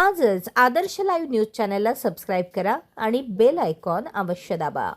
आजच Adarsh live news चॅनलला subscribe करा आणि बेल आयकॉन अवश्य दाबा.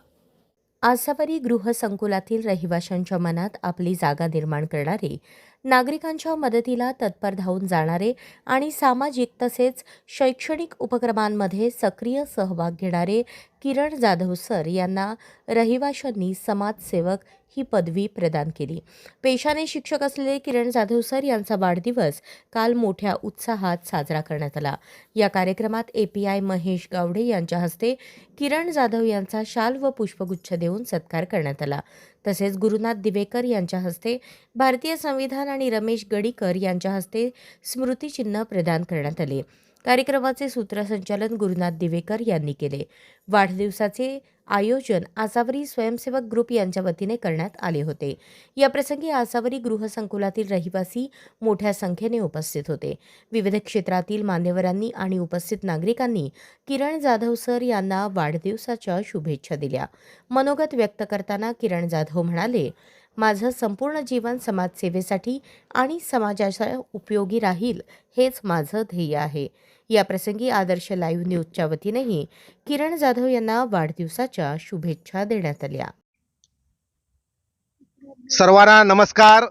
आसावरी गृहसंकुलातील रहिवाशांच्या मनात आपली जागा निर्माण करणारे नागरिकांच्या मदतीला तत्पर धावून जाणारे आणि सामाजिक तसेच शैक्षणिक उपक्रमांमध्ये सक्रिय सहभाग घेणारे किरण जाधव सर यांना रहिवाशांनी समाजसेवक ही पदवी प्रदान केली. पेशाने शिक्षक असलेले किरण जाधव सर यांचा वाढदिवस काल मोठ्या उत्साहात साजरा करण्यात आला. या कार्यक्रमात एपीआय महेश गावडे यांच्या हस्ते किरण जाधव यांचा शाल व पुष्पगुच्छ देऊन सत्कार करण्यात आला. तसेच गुरुनाथ दिवेकर यांच्या हस्ते भारतीय संविधान आणि रमेश गडीकर यांच्या हस्ते स्मृतिचिन्ह प्रदान करण्यात आले. कार्यक्रमाचे सूत्रसंचालन गुरुनाथ दिवेकर यांनी केले. वाढदिवसाचे आयोजन आसावरी स्वयंसेवक ग्रुप यांच्या वतीने करण्यात आले होते. याप्रसंगी आसावरी गृहसंकुलातील रहिवासी मोठ्या संख्येने उपस्थित होते. विविध क्षेत्रातील मान्यवरांनी आणि उपस्थित नागरिकांनी किरण जाधव सर यांना वाढदिवसाच्या शुभेच्छा दिल्या. मनोगत व्यक्त करताना किरण जाधव म्हणाले माझं संपूर्ण जीवन समाजसेवेसाठी आणि समाजाच्या उपयोगी राहील हेच माझं ध्येय आहे. याप्रसंगी आदर्श लाईव्ह न्यूजच्या वतीनेही किरण जाधव यांना वाढदिवसाच्या शुभेच्छा देण्यात आल्या. सर्वांना नमस्कार.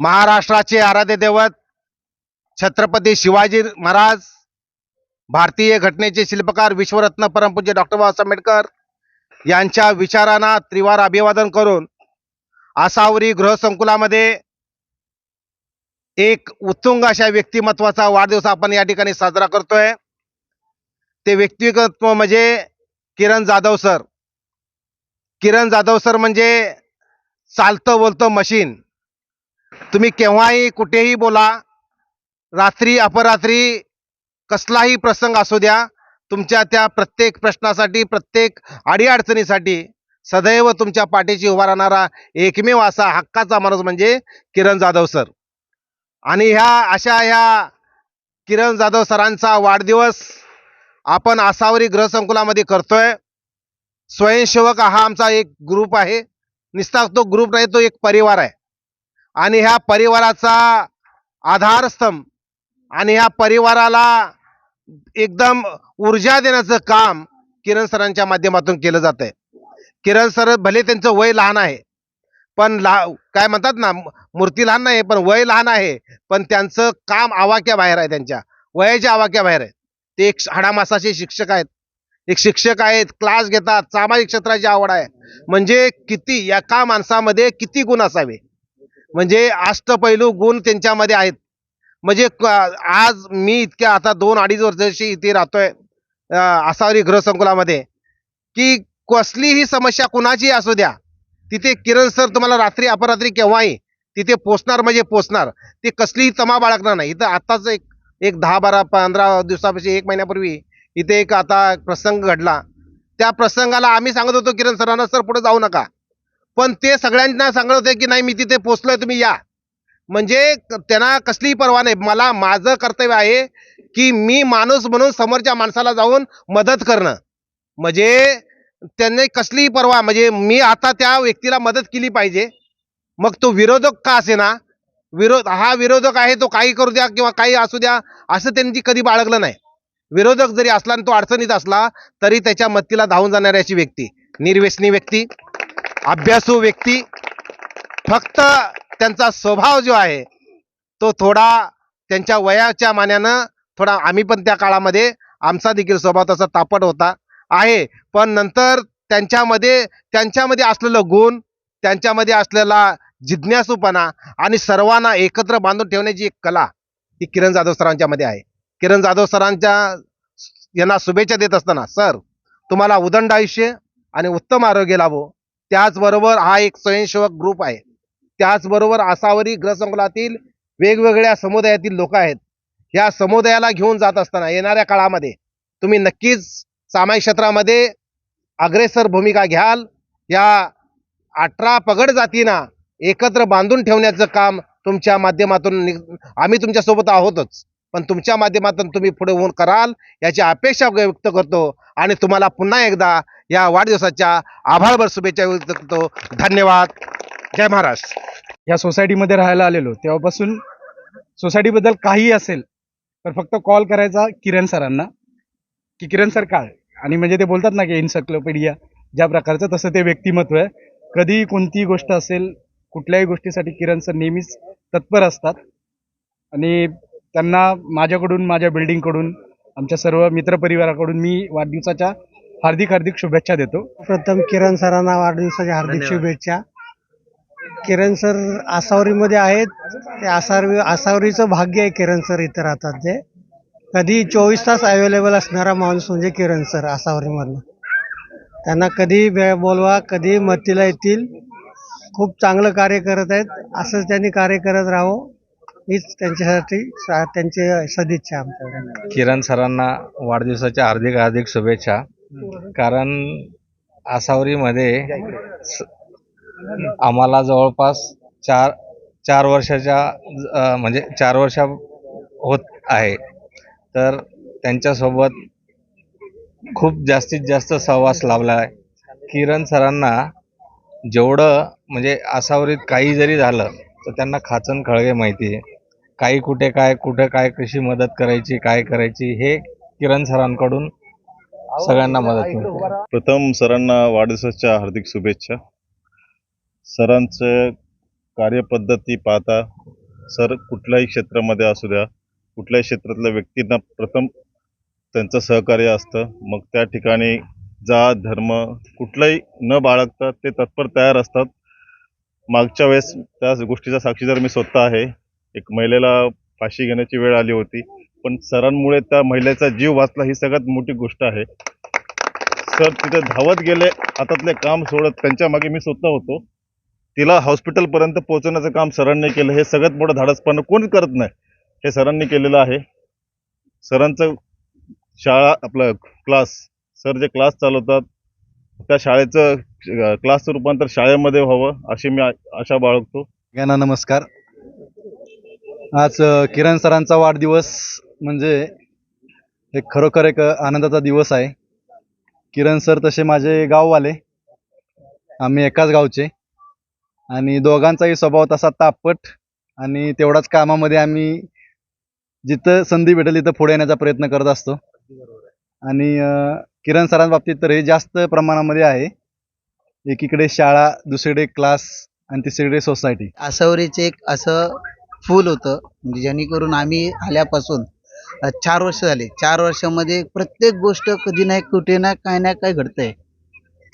महाराष्ट्राचे आराध्य दैवत छत्रपती शिवाजी महाराज भारतीय घटनेचे शिल्पकार विश्वरत्न परमपूज्य डॉक्टर बाबासाहेब आंबेडकर यांच्या विचारांना त्रिवार अभिवादन करून आसावरी गृहसंकुलामध्ये एक उत्तुंग अशा व्यक्तिमत्वाचा वाढदिवस आपण या ठिकाणी साजरा करतोय. ते व्यक्तिमत्व म्हणजे किरण जाधव सर. किरण जाधव सर म्हणजे चालतं बोलतं मशीन. तुम्ही केव्हाही कुठेही बोला रात्री अपरात्री कसलाही प्रसंग असू द्या तुमच्या त्या प्रत्येक प्रश्नासाठी प्रत्येक अडीअडचणीसाठी सदैव तुमच्या पाठीशी उभा राहणारा एकमेव असा हक्काचा माणूस म्हणजे किरण जाधव सर. आणि ह्या अशा ह्या किरण जाधव सरांचा वाढदिवस आपण आसावरी गृहसंकुलामध्ये करतोय. स्वयंसेवक हा आमचा एक ग्रुप आहे. निस्ता तो ग्रुप नाही तो एक परिवार आहे. आणि ह्या परिवाराचा आधारस्तंभ आणि ह्या परिवाराला एकदम ऊर्जा देण्याचं काम किरण सरांच्या माध्यमातून केलं जात आहे किरण सर भले त्यांचं वय लहान आहे पण ला काय म्हणतात ना मूर्ती लहान नाही पण वय लहान आहे पण त्यांचं काम आवाक्या बाहेर आहे त्यांच्या वयाच्या आवाक्या बाहेर आहे. ते एक हाडामासाचे शिक्षक आहेत. एक शिक्षक आहेत क्लास घेतात सामाजिक क्षेत्राची आवड आहे. म्हणजे किती एका माणसामध्ये किती गुण असावे? म्हणजे अष्टपैलू गुण त्यांच्यामध्ये आहेत. म्हणजे क- आज मी इतक्या आता दोन अडीच वर्षाशी इथे राहतोय अं, आसावरी गृहसंकुलामध्ये की कसलीही समस्या कुणाची असू द्या. तिथे किरण सर तुम्हाला रात्री अपरात्री केव्हाही तिथे पोचणार म्हणजे पोचणार. ते कसलीही तमा बाळगणार नाही. इथं आत्ताच एक एक दहा बारा पंधरा दिवसापासून एक महिन्यापूर्वी इथे एक आता प्रसंग घडला. त्या प्रसंगाला आम्ही सांगत होतो किरण सरांना सर पुढे जाऊ नका. पण ते सगळ्यांना सांगत होते की नाही मी तिथे पोचलोय तुम्ही या. म्हणजे क- त्यांना कसलीही परवा नाही. मला माझं कर्तव्य आहे की मी माणूस म्हणून समोरच्या माणसाला जाऊन मदत करणं. म्हणजे त्यांनी कसलीही पर्वा म्हणजे मी आता त्या व्यक्तीला मदत केली पाहिजे. मग तो विरोधक का असे ना विरोध हा विरोधक आहे तो काही करू द्या किंवा काही असू द्या असं त्यांनी कधी बाळगलं नाही. विरोधक जरी असला आणि तो अडचणीत असला तरी त्याच्या मत्तीला धावून जाणारी अशी व्यक्ती निर्व्यसनी व्यक्ती अभ्यासू व्यक्ती फक्त त्यांचा स्वभाव जो आहे तो थोडा त्यांच्या वयाच्या मान्यानं थोडा आम्ही पण त्या काळामध्ये आमचा देखील स्वभाव तसा तापट होता. आहे. पण नंतर त्यांच्यामध्ये त्यांच्यामध्ये असलेलं गुण त्यांच्यामध्ये असलेला जिज्ञासूपणा आणि सर्वांना एकत्र बांधून ठेवण्याची एक कला ही किरण जाधव सरांच्या मध्ये आहे. किरण जाधव सरांच्या यांना शुभेच्छा देत असताना सर तुम्हाला उदंड आयुष्य आणि उत्तम आरोग्य लाभो. त्याचबरोबर हा एक स्वयंसेवक ग्रुप आहे. त्याचबरोबर आसावरी ग्रहसंकुलातील वेगवेगळ्या समुदायातील लोक आहेत. या समुदायाला घेऊन जात असताना येणाऱ्या काळामध्ये तुम्ही नक्कीच सामायिक क्षेत्रामध्ये अग्रेसर भूमिका घ्याल. या अठरा पगड जातींना एकत्र बांधून ठेवण्याचं काम तुमच्या माध्यमातून नि- आम्ही तुमच्यासोबत आहोतच. पण तुमच्या माध्यमातून तुम्ही पुढे होऊन कराल याची अपेक्षा व्यक्त करतो. आणि तुम्हाला पुन्हा एकदा या वाढदिवसाच्या आभारभर शुभेच्छा व्यक्त करतो. धन्यवाद. जय महाराष्ट्र या सोसायटीमध्ये राहायला आलेलो तेव्हापासून सोसायटीबद्दल काही असेल तर फक्त कॉल करायचा किरण सरांना. की किरण सर काय? आणि म्हणजे ते बोलतात ना की इन्सायक्लोपीडिया ज्या प्रकारचं तसं ते व्यक्तिमत्व आहे. कधी कोणतीही गोष्ट असेल कुठल्याही गोष्टीसाठी किरण सर नेहमीच तत्पर असतात. आणि त्यांना माझ्याकडून माझ्या बिल्डिंगकडून आमच्या सर्व मित्रपरिवाराकडून मी वाढदिवसाच्या हार्दिक हार्दिक शुभेच्छा देतो. प्रथम किरण सरांना वाढदिवसाच्या हार्दिक. शुभेच्छा. किरण सर आसावरीमध्ये आहेत. ते आसावरी आसावरीचं भाग्य आहे किरण सर इथं राहतात ते. कधी चोवीस तास अवेलेबल असणारा माणूस म्हणजे किरण सर आसावरीमधनं. त्यांना कधी वेळ बोलवा कधी मतीला येतील. खूप चांगलं कार्य करत आहेत. असंच त्यांनी कार्य करत राहो हीच त्यांच्यासाठी त्यांची सदिच्छा आमच्याकडे. किरण सरांना वाढदिवसाच्या हार्दिक हार्दिक शुभेच्छा. कारण आसावरीमध्ये स- आम्हाला जवळपास चार चार वर्षाच्या म्हणजे चार वर्षा होत आहे. तर त्यांच्यासोबत खूप जास्तीत जास्त सहवास लाभला आहे. किरण सरांना जेवढं म्हणजे आसावरीत काही जरी झालं तर त्यांना खाचन खळगे माहिती आहे. काही कुठे काय कुठे काय कशी मदत करायची काय करायची हे किरण सरांकडून सगळ्यांना मदत मिळते. प्रथम सरांना वाढदिवसाच्या हार्दिक शुभेच्छा. सरांचं कार्यपद्धती पाहता सर कुठल्याही क्षेत्रामध्ये असू द्या कुठल्याही क्षेत्रातल्या व्यक्तींना प्रथम त्यांचं सहकार्य असतं. मग त्या ठिकाणी जात धर्म कुठलाही न बाळगता ते तत्पर तयार असतात. मागच्या वेळेस त्या गोष्टीचा साक्षीदार मी स्वतः आहे एक महिलेला फाशी घेण्याची वेळ आली होती पण सरांमुळे त्या महिलेचा जीव वाचला ही सगळ्यात मोठी गोष्ट आहे. सर तिथे धावत गेले हातातले काम सोडत त्यांच्या मागे मी स्वतः होतो. तिला हॉस्पिटलपर्यंत पोहोचवण्याचं काम सरांनी केलं हे सगळ्यात मोठं धाडसपणा कोणी करत नाही. हे सरांनी केलेलं आहे. सरांचं शाळा आपलं क्लास सर जे क्लास चालवतात त्या शाळेचं क्लासचं रूपांतर शाळेमध्ये व्हावं अशी मी आशा बाळगतो. सगळ्यांना नमस्कार. आज किरण सरांचा वाढदिवस म्हणजे एक खरोखर एक आनंदाचा दिवस आहे. किरण सर तसे माझे गाववाले. आम्ही एकाच गावचे. आणि दोघांचाही स्वभाव तसा तापट आणि तेवढाच कामामध्ये आम्ही जिथं संधी भेटेल तिथं पुढे येण्याचा प्रयत्न करत असतो. आणि किरण सरांबाबतीत तर हे जास्त प्रमाणामध्ये आहे. एकीकडे शाळा दुसरीकडे क्लास आणि तिसरीकडे सोसायटी. आसावरीचे एक असं फूल होतं म्हणजे जेणेकरून आम्ही आल्यापासून चार वर्ष झाले. चार वर्षामध्ये प्रत्येक गोष्ट कधी नाही कुठे ना काय ना काय घडतंय.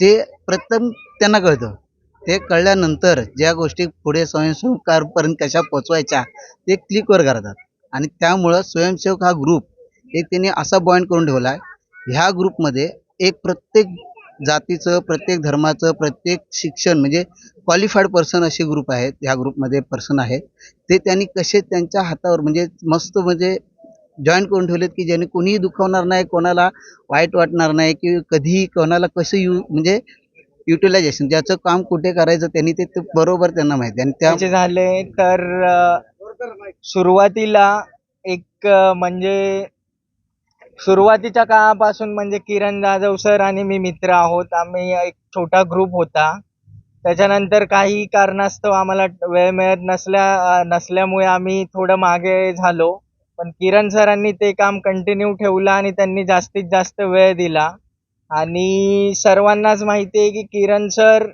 ते प्रथम त्यांना कळतं. ते कळल्यानंतर ज्या गोष्टी पुढे स्वयंसेवकापर्यंत कशा पोचवायच्या ते क्लिकवर करतात. आणि त्यामुळं स्वयंसेवक हा ग्रुप एक त्यांनी असा बॉईंट करून ठेवला आहे ह्या ग्रुपमध्ये एक प्रत्येक जातीचं प्रत्येक धर्माचं प्रत्येक शिक्षण म्हणजे क्वालिफाईड पर्सन असे ग्रुप आहेत. ह्या ग्रुपमध्ये पर्सन आहेत. ते त्यांनी कसे त्यांच्या हातावर म्हणजे मस्त म्हणजे जॉईन करून ठेवलेत की ज्याने कोणीही दुखावणार नाही कोणाला वाईट वाटणार नाही की कधीही कोणाला कसं यू म्हणजे युटिलायझेशन ज्याचं काम कुठे करायचं त्यांनी ते बरोबर त्यांना माहिती आहे. आणि त्याचे झाले तर सुरुवातीला एक म्हणजे सुरुवातीच्या काळापासून म्हणजे किरण जाधव सर आणि मी मित्र आहोत. आम्ही एक छोटा ग्रुप होता. त्याच्यानंतर काही कारणास्तव आम्हाला वेळ मिळत नसल्या नसल्यामुळे आम्ही थोडं मागे झालो. पण किरण सरांनी ते काम कंटिन्यू ठेवलं आणि त्यांनी जास्तीत जास्त वेळ दिला. आणि सर्वांनाच माहिती आहे की किरण सर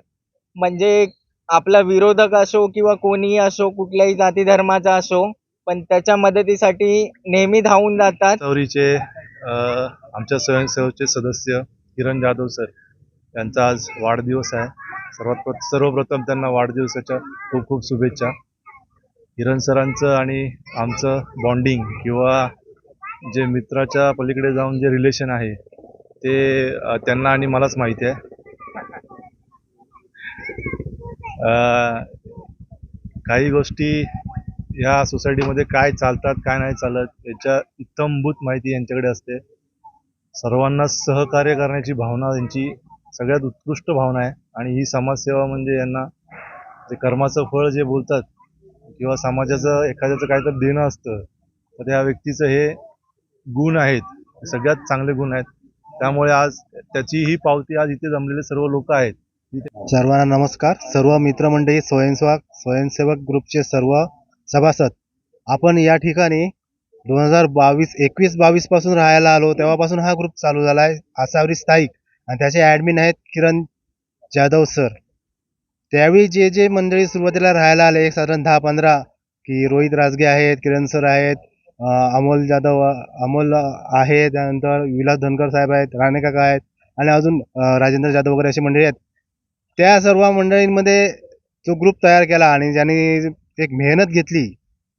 म्हणजे आपला विरोधक असो किंवा कोणीही असो कुठल्याही जाती धर्माचा असो पण त्याच्या मदतीसाठी नेहमी धावून जातात. चौरीचे आमच्या स्वयंसेवकचे सदस्य किरण जाधव सर यांचा आज वाढदिवस आहे. सर्वात सर्वप्रथम त्यांना वाढदिवसाच्या खूप खूप शुभेच्छा. किरण सरांचं आणि आमचं बॉन्डिंग किंवा जे मित्राच्या पलीकडे जाऊन जे रिलेशन आहे ते त्यांना आणि मलाच माहिती आहे. काही गोष्टी या सोसायटीमध्ये काय चालतात काय नाही चालत याच्या इत्थंभूत माहिती यांच्याकडे असते. सर्वांना सहकार्य करण्याची भावना यांची सगळ्यात उत्कृष्ट भावना आहे. आणि ही समाजसेवा म्हणजे यांना जे कर्माचं फळ जे बोलतात किंवा समाजाचं एखाद्याचं काहीतरी देणं असतं तर त्या व्यक्तीचं हे गुण आहेत. सगळ्यात चांगले गुण आहेत. त्यामुळे आज त्याची ही पावती आज इथे जमलेले सर्व लोक आहेत. सर्वांना नमस्कार. सर्व मित्रमंडळी स्वयंसेवक स्वयंसेवक ग्रुपचे सर्व सभासद आपण या ठिकाणी दोन हजार बावीस एकवीस बावीसपासून राहायला आलो. तेव्हापासून हा ग्रुप चालू झाला आहे आसावरी स्थायिक आणि त्याचे ॲडमिन आहेत किरण जाधव सर त्यावेळी जे जे मंडळी सुरुवातीला राहायला आले साधारण दहा पंधरा की रोहित राजगे आहेत किरण सर आहेत अमोल जाधव अमोल आहे त्यानंतर विलास धनकर साहेब आहेत राणे काका आहेत आणि अजून राजेंद्र जाधव वगैरे अशी मंडळी आहेत. त्या सर्व मंडळींमध्ये जो ग्रुप तयार केला आणि ज्यांनी एक मेहनत घेतली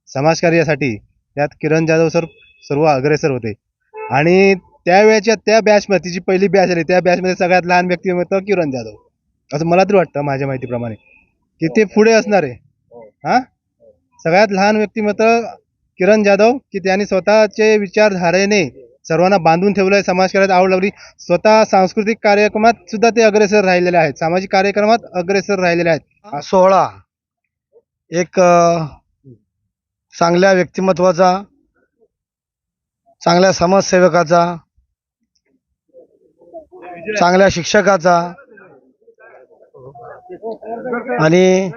समाजकार्यासाठी त्यात किरण जाधव सर सर्व अग्रेसर होते. आणि त्यावेळेच्या त्या बॅचमध्ये जी पहिली बॅच आली त्या बॅचमध्ये सगळ्यात लहान व्यक्तिमत्व किरण जाधव. असं मला तरी वाटतं माझ्या माहितीप्रमाणे. की ते पुढे असणार आहे. हां. सगळ्यात लहान व्यक्तिमत्व किरण जाधव की त्यांनी स्वतःचे विचारधारेने सर्वांना बांधून ठेवलं आहे समाजकार्यात आवड लागली. स्वतः सांस्कृतिक कार्यक्रमात सुद्धा ते अग्रेसर राहिलेले आहेत. सामाजिक कार्यक्रमात अग्रेसर राहिलेले आहेत. सोहळा एक चांगल्या व्यक्तिमत्वाचा चांगल्या समाजसेवकाचा चांगल्या शिक्षकाचा आणि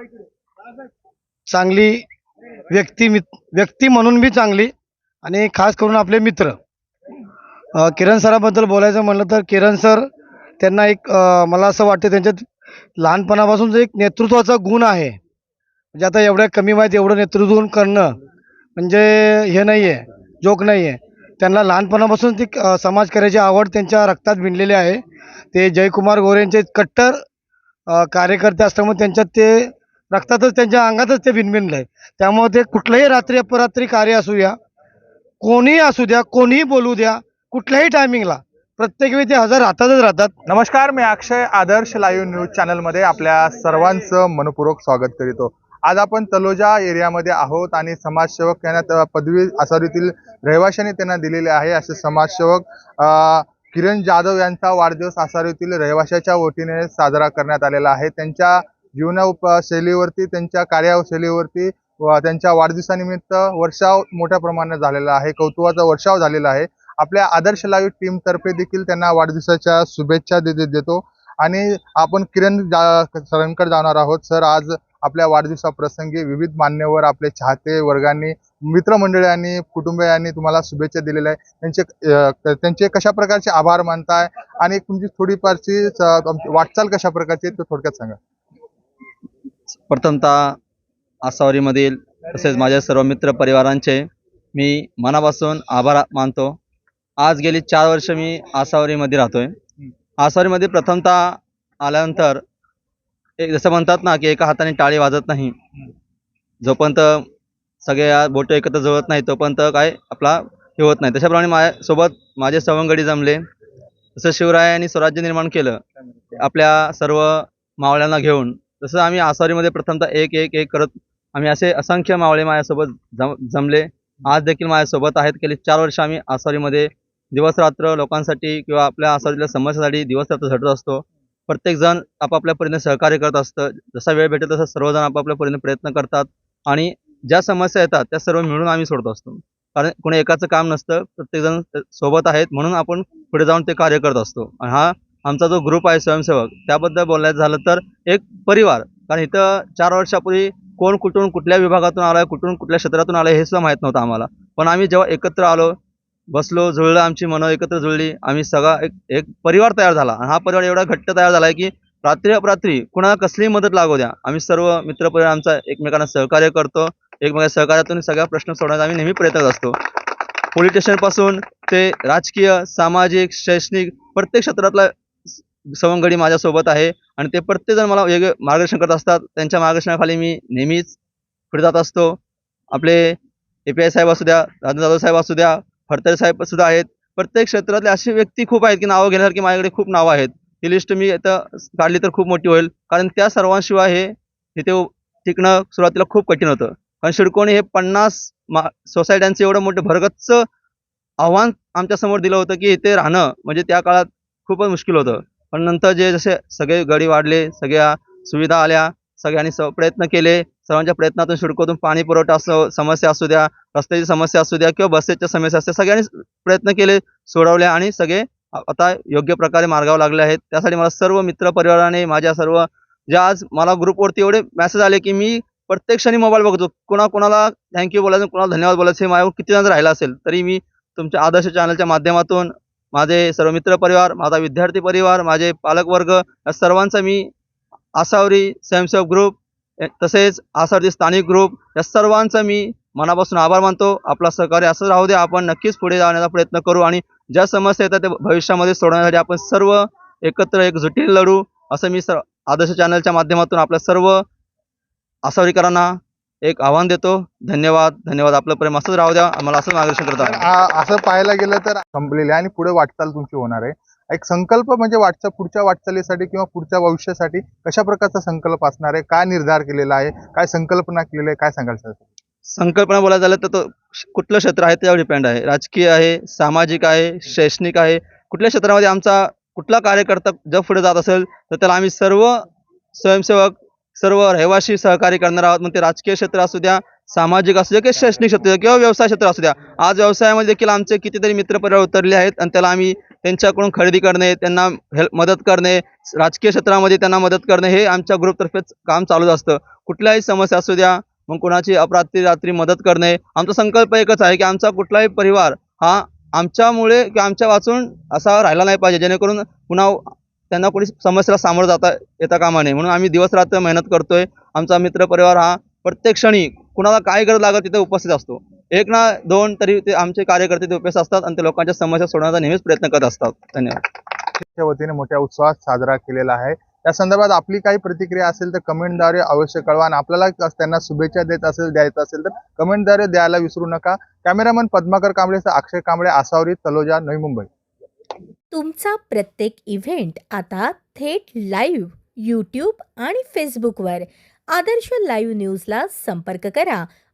चांगली व्यक्ती व्यक्ती म्हणून बी चांगली आणि खास करून आपले मित्र. किरण सराबद्दल बोलायचं म्हणलं तर किरण सर त्यांना एक मला असं वाटतं त्यांच्यात लहानपणापासून एक नेतृत्वाचा गुण आहे. म्हणजे आता एवढ्या कमी वयात एवढं नेतृत्व करणं म्हणजे हे नाही आहे जोक नाही आहे त्यांना लहानपणापासून ती समाज करायची आवड त्यांच्या रक्तात भिनलेली आहे. ते जयकुमार गोरेंचे कट्टर कार्यकर्ते असल्यामुळे त्यांच्यात ते रक्तातच त्यांच्या अंगातच ते भिनभिनलं आहे. त्यामुळे ते कुठलंही रात्री अपरात्री कार्य असू द्या कोणीही असू द्या कोणीही बोलू द्या कुठल्याही टायमिंगला प्रत्येक वेळी ते हजर राहतातच राहतात. नमस्कार मी अक्षय आदर्श लाईव्ह न्यूज चॅनलमध्ये आपल्या सर्वांचं मनपूर्वक स्वागत करीतो. आज आपण तलोजा एरियामध्ये आहोत आणि समाजसेवक यांना पदवी आसारीतील रहिवाशांनी त्यांना दिलेले आहे. असे समाजसेवक किरण जाधव यांचा वाढदिवस आसारीतील रहिवाशाच्या वतीने साजरा करण्यात आलेला आहे. त्यांच्या जीवना त्यांच्या कार्यशैलीवरती व त्यांच्या वाढदिवसानिमित्त वर्षाव मोठ्या प्रमाणात झालेला आहे. कौतुकाचा वर्षाव झालेला आहे. आपल्या आदर्श लाईव्ह टीम तर्फे देखील त्यांना वाढदिवसाच्या शुभेच्छा दे देतो. आणि आपण किरण जा सरांकडे जाणार आहोत. सर आज आपल्या वाढदिवसाप्रसंगी विविध मान्यवर आपले चाहते वर्गांनी मित्रमंडळी कुटुंबियांनी तुम्हाला शुभेच्छा दिलेल्या आहे त्यांचे त्यांचे कशा प्रकारचे आभार मानताय? आणि तुमची थोडीफारची वाटचाल कशा प्रकारची ते थोडक्यात सांगा. प्रथमतः आसावरीमधील तसेच माझ्या सर्व मित्र परिवारांचे मी मनापासून आभार मानतो. आज गेली चार वर्ष मी आसावरीमध्ये राहतोय. आसावरीमध्ये प्रथमतः आल्यानंतर एक जसं म्हणतात ना की एका हाताने टाळी वाजत नाही. जोपर्यंत सगळ्या बोटं एकत्र जुळत नाही तोपर्यंत काय आपला हे होत नाही. तशाप्रमाणे माझ्यासोबत माझे सवंगडी जमले. तसं शिवरायांनी स्वराज्य निर्माण केलं आपल्या सर्व मावळ्यांना घेऊन तसं आम्ही आसावरीमध्ये प्रथमतः एक एक एक करत आम्ही असे असंख्य मावळे माझ्यासोबत जम जमले. आज देखील माझ्यासोबत आहेत. गेली चार वर्ष आम्ही आसावरीमध्ये दिवसरात्र लोकांसाठी किंवा आपल्या आसावरीतल्या समस्यासाठी दिवसरात्र झटत असतो. प्रत्येकजण आपापल्या परीने सहकार्य करत असतं. जसा वेळ भेटेल तसा सर्वजण आपापल्या परीने प्रयत्न करतात. आणि ज्या समस्या येतात त्या सर्व मिळून आम्ही सोडत असतो. कारण कोणी एकाचं काम नसतं प्रत्येकजण सोबत आहेत म्हणून आपण पुढे जाऊन ते कार्य करत असतो. आणि हा आमचा जो ग्रुप आहे स्वयंसेवक त्याबद्दल बोलायचं झालं तर एक परिवार. कारण इथं चार वर्षापूर्वी कोण कुठून कुठल्या विभागातून आलाय कुठून कुठल्या क्षेत्रातून आलं हे सुद्धा माहीत नव्हतं आम्हाला. पण आम्ही जेव्हा एकत्र आलो बसलो जुळलं आमची मनं एकत्र जुळली. आम्ही सगळा एक एक परिवार तयार झाला. आणि हा परिवार एवढा घट्ट तयार झाला आहे की रात्री अपरात्री कुणाला कसलीही मदत लागू द्या. आम्ही सर्व मित्रपरिवार आमचा एकमेकांना सहकार्य करतो. एकमेकांच्या सहकार्यातून सगळ्या प्रश्न सोडवण्याचा आम्ही नेहमी प्रयत्न करत असतो. पोलीस स्टेशनपासून ते राजकीय सामाजिक शैक्षणिक प्रत्येक क्षेत्रातला सवंगडी माझ्यासोबत आहे. आणि ते प्रत्येकजण मला वेगळे मार्गदर्शन करत असतात. त्यांच्या मार्गदर्शनाखाली मी नेहमीच पुढे जात असतो. आपले ए पी आय साहेब असू द्या राजेंद्र जाधव साहेब असू द्या फडतरे साहेब सुद्धा आहेत. प्रत्येक क्षेत्रातले असे व्यक्ती खूप आहेत की नावं घेण्यासारखी माझ्याकडे खूप नावं आहेत. ही लिस्ट मी आता काढली तर खूप मोठी होईल. कारण त्या सर्वांशिवाय हे इथे टिकणं सुरुवातीला खूप कठीण होतं. कारण शिडकोणी हे पन्नास मा सोसायट्यांचं एवढं मोठं भरगच्च आव्हान आमच्यासमोर दिलं होतं की इथे राहणं म्हणजे त्या काळात खूपच मुश्किल होतं. पण नंतर जे जसे सगळे गडी वाढले सगळ्या सुविधा आल्या सगळ्यांनी स प्रयत्न केले. सर्वांच्या प्रयत्नातून शिडकोतून पाणी पुरवठा असो समस्या असू द्या रस्त्याची समस्या असू द्या किंवा बसेसच्या समस्या असू सगळ्यांनी प्रयत्न केले सोडवले आणि सगळे आता योग्य प्रकारे मार्गावर लागले आहेत. त्यासाठी मला सर्व मित्र परिवाराने माझ्या सर्व ज्या आज मला ग्रुपवरती एवढे मेसेज आले की मी प्रत्येक क्षणी मोबाईल बघतो. कोणा कोणाला थँक्यू बोलायचं कोणाला धन्यवाद बोलायचं हे माझ्यावर किती जण राहिलं असेल तरी मी तुमच्या आदर्श चॅनलच्या माध्यमातून माझे सर्व मित्र परिवार माझा विद्यार्थी परिवार माझे पालकवर्ग या सर्वांचा मी आसावरी स्वयंसेवक ग्रुप तसेच आसावरी स्थानिक ग्रुप या सर्वांचा मी मनापासून आभार मानतो. आपला सहकार्य असं राहू दे आपण नक्कीच पुढे जाण्याचा प्रयत्न करू आणि ज्या समस्या येतात त्या भविष्यामध्ये सोडवण्यासाठी आपण सर्व एकत्र एकजुटीने लढू असं मी सर आदर्श चॅनलच्या माध्यमातून आपल्या सर्व आसावरीकरांना एक आव्हान देतो. धन्यवाद. धन्यवाद. आपलं प्रेम असंच राहू द्या. आम्हाला असं मार्गदर्शन करत असं पाहायला गेलं तर संपलेले आणि पुढे वाटचाल तुमची होणार आहे. एक संकल्प म्हणजे वाटचा पुढच्या वाटचालीसाठी किंवा पुढच्या भविष्यासाठी कशा प्रकारचा संकल्प असणार आहे? काय निर्धार केलेला आहे? काय संकल्पना केलेली आहे? काय सांगाल सर? संकल्पना बोलायला झालं तर तो कुठलं क्षेत्र आहे त्यावर डिपेंड आहे. राजकीय आहे सामाजिक आहे शैक्षणिक आहे. कुठल्या क्षेत्रामध्ये आमचा कुठला कार्यकर्ता जग पुढे जात असेल तर त्याला आम्ही सर्व स्वयंसेवक सर्व रहिवासी सहकार्य करणार आहोत. मग ते राजकीय क्षेत्र असू द्या सामाजिक असू द्या किंवा शैक्षणिक क्षेत्र किंवा व्यवसाय क्षेत्र असू द्या. आज व्यवसायामध्ये देखील आमचे कितीतरी मित्रपरिवार उतरले आहेत आणि त्याला आम्ही त्यांच्याकडून खरेदी करणे त्यांना हेल्प मदत करणे राजकीय क्षेत्रामध्ये त्यांना मदत करणे हे आमच्या ग्रुपतर्फेच काम चालूच असतं. कुठल्याही समस्या असू द्या मग कोणाची अपरात्री रात्री मदत करणे आमचा संकल्प एकच आहे की आमचा कुठलाही परिवार हा आमच्यामुळे किंवा आमच्या वाचून असा राहिला नाही पाहिजे जेणेकरून पुन्हा त्यांना कोणी समस्येला सामोरं जाता येता कामा नये. म्हणून आम्ही दिवसरात्र मेहनत करतोय. आमचा मित्र परिवार हा प्रत्येक क्षणी कुणाला काय गरज लागत तिथे उपस्थित असतो. एक ना दोन तरी ते आमचे कार्यकर्ते ते उपस्थित असतात आणि ते लोकांच्या समस्या सोडवण्याचा नेहमीच प्रयत्न करत असतात. धन्यवाद. वतीने मोठ्या उत्साहात साजरा केलेला आहे. या संदर्भात आपली काही प्रतिक्रिया असेल तर कमेंटद्वारे अवश्य कळवा आणि आपल्याला त्यांना शुभेच्छा देत असेल द्यायचं असेल तर कमेंटद्वारे द्यायला विसरू नका. कॅमेरामन पद्माकर कांबळेसह अक्षय कांबळे आसावरी तलोजा नवी मुंबई. तुमचा प्रत्येक इव्हेंट आता थेट लाईव्ह यूट्यूब आणि फेसबुकवर आदर्श लाईव्ह न्यूजला संपर्क करा.